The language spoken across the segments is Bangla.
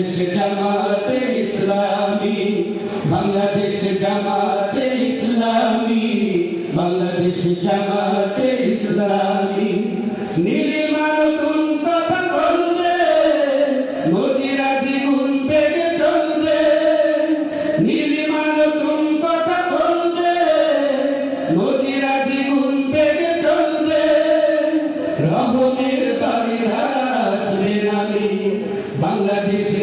বাংলাদেশ জামাতে ইসলামী, বাংলাদেশ জামাতে ইসলামী, বাংলাদেশ জামাতে ইসলামী। নীলিমা নতুন কথা বলবে, মোদিরা দ্বিগুণ বেগে চলবে। নীলিমা নতুন কথা বলবে, মোদিরা দ্বিগুণ বেগে চলবে। রহমের বাড়ির আসবে নামি বাংলাদেশ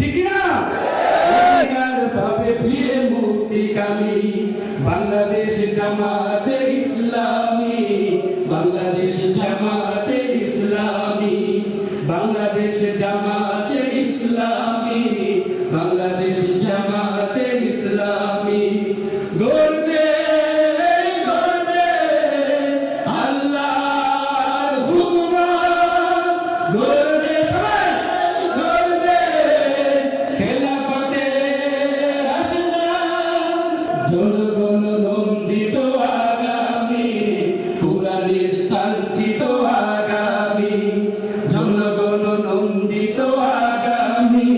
ঠিক না পাবে ফিরে মুক্তি কামি বাংলাদেশ জামাতে জনগণ নন্দিত আগামী কুরানের কাঙ্ক্ষিত আগামী জনগণ নন্দিত আগামী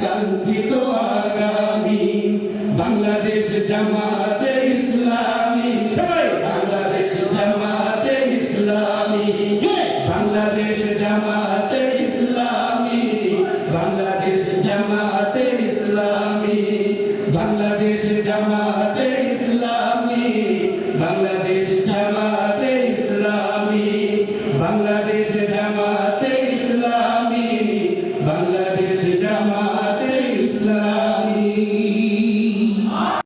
কাঙ্ক্ষিত আগামী বাংলাদেশ জামাতে ইসলামী বাংলাদেশ জামাতে ইসলামী বাংলাদেশ জামাতে জামাতে